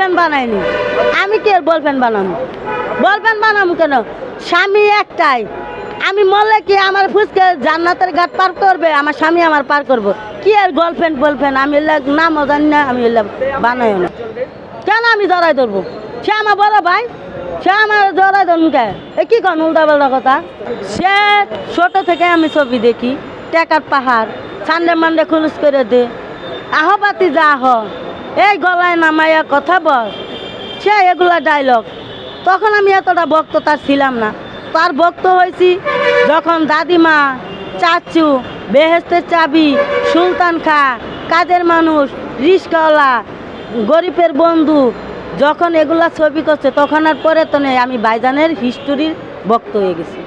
Ball peen বানাইনি। আমি কে ball peen বানাবো বলপেন বানাবো কেন? স্বামী একটাই। আমি মরলে কি আমার ফুসকে জান্নাতের ঘাট পার করবে? আমার স্বামী আমার পার করব। কি আর গার্লফ্রেন্ড বলফ্রেন্ড আমি নামও জানি না, আমি এলে বানাইও না। কেন আমি জড়াই ধরবো? সে আমার বড় ভাই, সে আমার জড়াই ধরুন কে? এ কি কন উল্টা পাল্টা কথা? সে ছোট থেকে আমি ছবি দেখি, টেকার পাহাড় সানডে মানডে খুলুস করে দে। আহ পাতি যা আহ এই গলায় নামাইয়া কথা বল। সে এগুলা ডায়লগ তখন আমি এতটা ভক্ত তার ছিলাম না। তার বক্ত হয়েছি যখন দাদিমা চাচু বেহেস্তের চাবি সুলতান খা কাজের মানুষ রিস্কাওয়ালা গরিবের বন্ধু যখন এগুলা ছবি করছে তখন আর পরে তো নেই। আমি বাইজানের হিস্টোরির বক্ত হয়ে গেছি।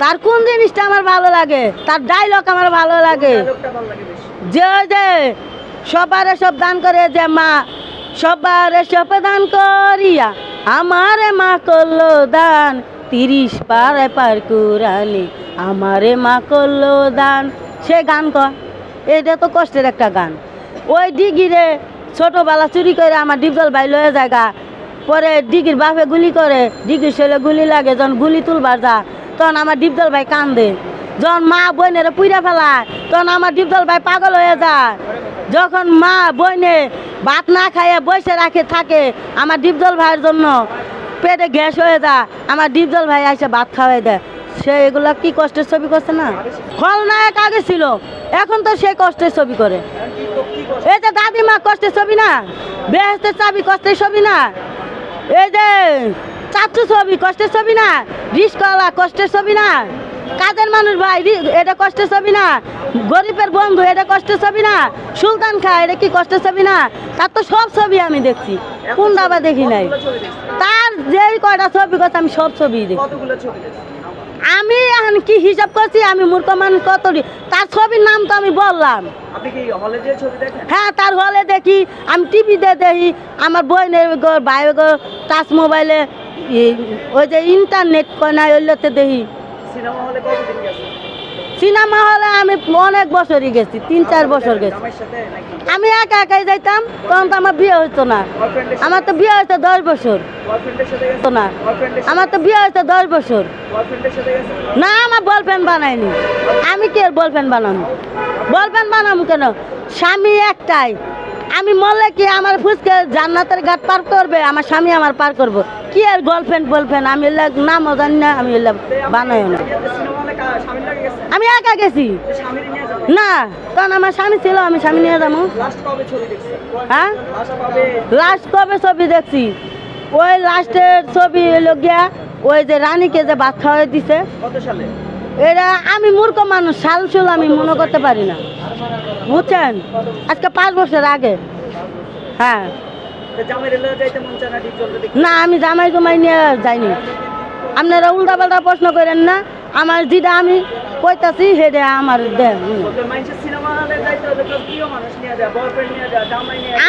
তার কোন জিনিসটা আমার ভালো লাগে? তার ডায়লগ আমার ভালো লাগে। যে যে সবার সব দান করে যে মা, সবার সব দান করিয়া আমারে মা করল দান। তিরিশ পারে পার কুরানি আমারে মা করল দান। সে গান কর এটা তো কষ্টের একটা গান। ওই ডিগিরে ছোটবেলা চুরি করে আমার ডিপজল ভাই লয়ে জায়গা পরে ডিগির বাপে গুলি করে, ডিগির শৈলে গুলি লাগে, যখন গুলি তুলবার যা তখন আমার ডিপজল ভাই কান্দে। যখন মা বোনের পুইরা ফেলায় তখন আমার ডিপজল ভাই পাগল হয়ে যায়। যখন মা বইনে ভাত না খাইয়ে বসে রাখে, থাকে, আমার ডিপজল ভাইয়ের জন্য পেটে গ্যাস হয়ে যায়। আমার ডিপজল ভাই এসে ভাত খাওয়াই দেয়। সে এগুলো কি কষ্টের ছবি করছে না? খলনায়ক আগে ছিল, এখন তো সে কষ্টের ছবি করে। এই যে দাদিমা কষ্টের ছবি না? বেহেস্তের চাবি কষ্টের ছবি না? এই যে চাচু ছবি কষ্টের ছবি না? রিস্কওয়ালা কষ্টের ছবি না? কাজের মানুষ ভাই এটা কষ্টের ছবি না। গরিবের বন্ধু এটা কষ্টের ছবি না। সুলতান খা এটা কি কষ্টের ছবি না? তার তো সব ছবি আমি দেখছি। কোন দাবা দেখি নাই। তার যেই কয়টা ছবি কথা আমি সব ছবি দেখি আমি এখন কি হিসাব করছি? আমি মূর্খ মানুষ কত তার ছবির নাম তো আমি বললাম। হ্যাঁ তার হলে দেখি। আমি টিভিতে দেখি। আমার বোনের গো ভাই টাচ মোবাইলে ওই যে ইন্টারনেট কনায় ওইগুলোতে দেখি। সিনেমা হলে আমি অনেক বছরই গেছি তিন চার বছর গেছি। আমি একা একাই যাইতাম তখন তো আমার বিয়ে হতো না। আমার তো বিয়ে হয়েছে দশ বছর। হতো না। আমার তো বিয়ে হয়েছে দশ বছর। না আমার বলপেন বানাইনি আমি কি বলপেন বানাবো বলপেন বানাবো কেন? স্বামী একটাই। আমি মরলে কি আমার ফুসকে জান্নাতের ঘাট পার করবে? আমার স্বামী আমার পার করব। কি আর গার্লফ্রেন্ড বলফ্রেন্ড আমি এলে নামও জানি না আমি এলে বানাইও না। আমি একা গেছি। না কারণ আমার স্বামী ছিল আমি স্বামী নিয়ে যাব। হ্যাঁ? লাস্ট কবে ছবি দেখছি? ওই লাস্টের ছবি হলো গিয়া ওই যে রানীকে যে ভাত খাওয়াই দিছে। এটা আমি মূর্খ মানুষ সাল সুল আমি মনে করতে পারি না। বুঝছেন? আজকে পাঁচ বছর আগে। হ্যাঁ। না আমি জামাই জমাই নিয়ে যাইনি। আপনারা উল্টা পাল্টা প্রশ্ন করেন না আমার যেটা আমি কইতাছি সেটা আমার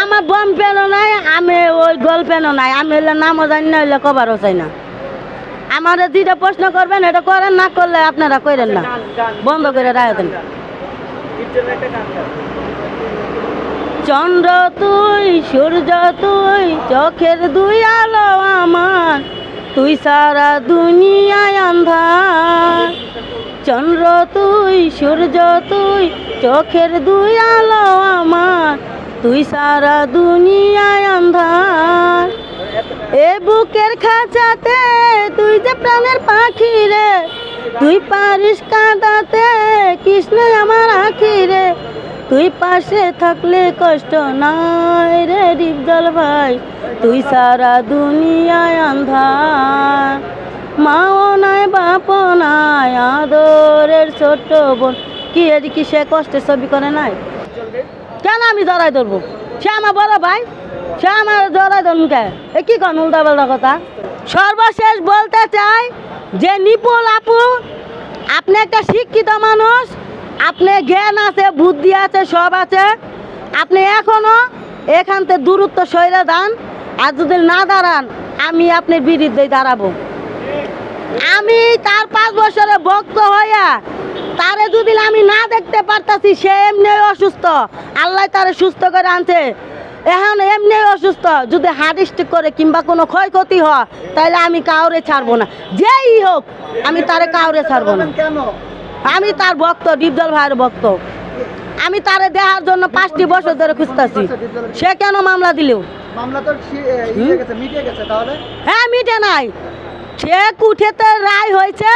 আমার বম পেনও নাই আমি ওই গোল পেনও নাই আমি হইলে নামও জানি না হইলে কবারও চাই না। আমার যেটা প্রশ্ন করবেন এটা করেন না করলে আপনারা করেন না। গান বন্ধ করে রায় দেন ডিপজলের একটা গান গান চন্দ্র তুই সূর্য তুই চোখের দুই আলো আমার। তুই সারা দুনিয়ায় আন্ধার। চন্দ্র তুই সূর্য তুই চোখের দুই আলো আমার। তুই সারা দুনিয়ায় আন্ধার। এ বুকের খাঁচাতে তুই যে প্রাণের পাখি রে। তুই পারিস কাঁদাতে, কৃষ্ণ আমার আখি রে তুই পাশে থাকলে কষ্ট নাই রে ডিপজল ভাই। তুই সারা দুনিয়ায় আন্ধার মাও নাই বাপ নাই, আদরের ছোট বোন। কি এদি কি সে কষ্টের ছবি করে নাই? কেন আমি জড়াই ধরবো? সে আমার বড় ভাই? সে আমার জড়াই ধরুন কে? এ কি কন উল্টা কথা? সর্বশেষ বলতে চাই যে নিপুল আপু আপনি একটা শিক্ষিত মানুষ, আপনি জ্ঞান আছে, বুদ্ধি আছে, সব আছে। আপনি এখনও এখান থেকে দূরত্ব সইরে দান আর যদি না দাঁড়ান, আমি আপনার বিরুদ্ধে দাঁড়াবো। আমি তার পাঁচ বছরে ভক্ত হইয়া, তারে যদি আমি না দেখতে পারতাছি, সে এমনি অসুস্থ। আল্লাহ তারে সুস্থ করে আনছে। এখন এমনি অসুস্থ। যদি হার্ট স্ট্রোক করে কিংবা কোনো ক্ষয়ক্ষতি হয় তাহলে আমি কাউরে ছাড়বো না। যেই হোক আমি তারে কাউরে ছাড়বো না। আমি তার ভক্ত ডিপজল ভাইয়ের ভক্ত। আমি তারে দেওয়ার জন্য পাঁচটি বছর ধরে খুঁজতেছি। সে কেন মামলা দিল? মামলা তো হুম? গেছে মিটে গেছে তাহলে? হ্যাঁ মিটে নাই। সে কুঠেতে রায় হয়েছে।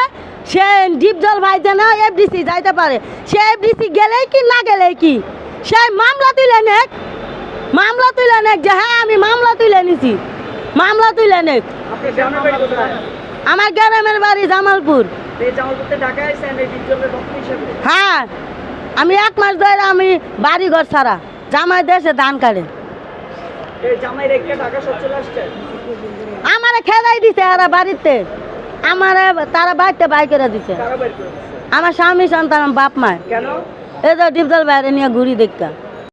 সে ডিপজল ভাই যেন এফডিসি যাইতে পারে। সে এফডিসি গেলেই কি না গেলেই কি? সে মামলা তুলে নেক। মামলা তুলে নেক যে হ্যাঁ আমি মামলা তুলে নিছি। মামলা তুলে নেক। আমার গ্রামের বাড়ি জামালপুর। হ্যাঁ আমি এক মাস ধরে আমি বাড়ি ঘর ছাড়া জামাই দেশে ধান কাটে আমারে খেদাই দিছে এরা বাড়িতে। আমারে তারা বাড়িতে বাই করে দিছে? আমার স্বামী সন্তান বাপ মায় কেন? এই যে ডিপজল বাইরে নিয়ে ঘুরি দেখা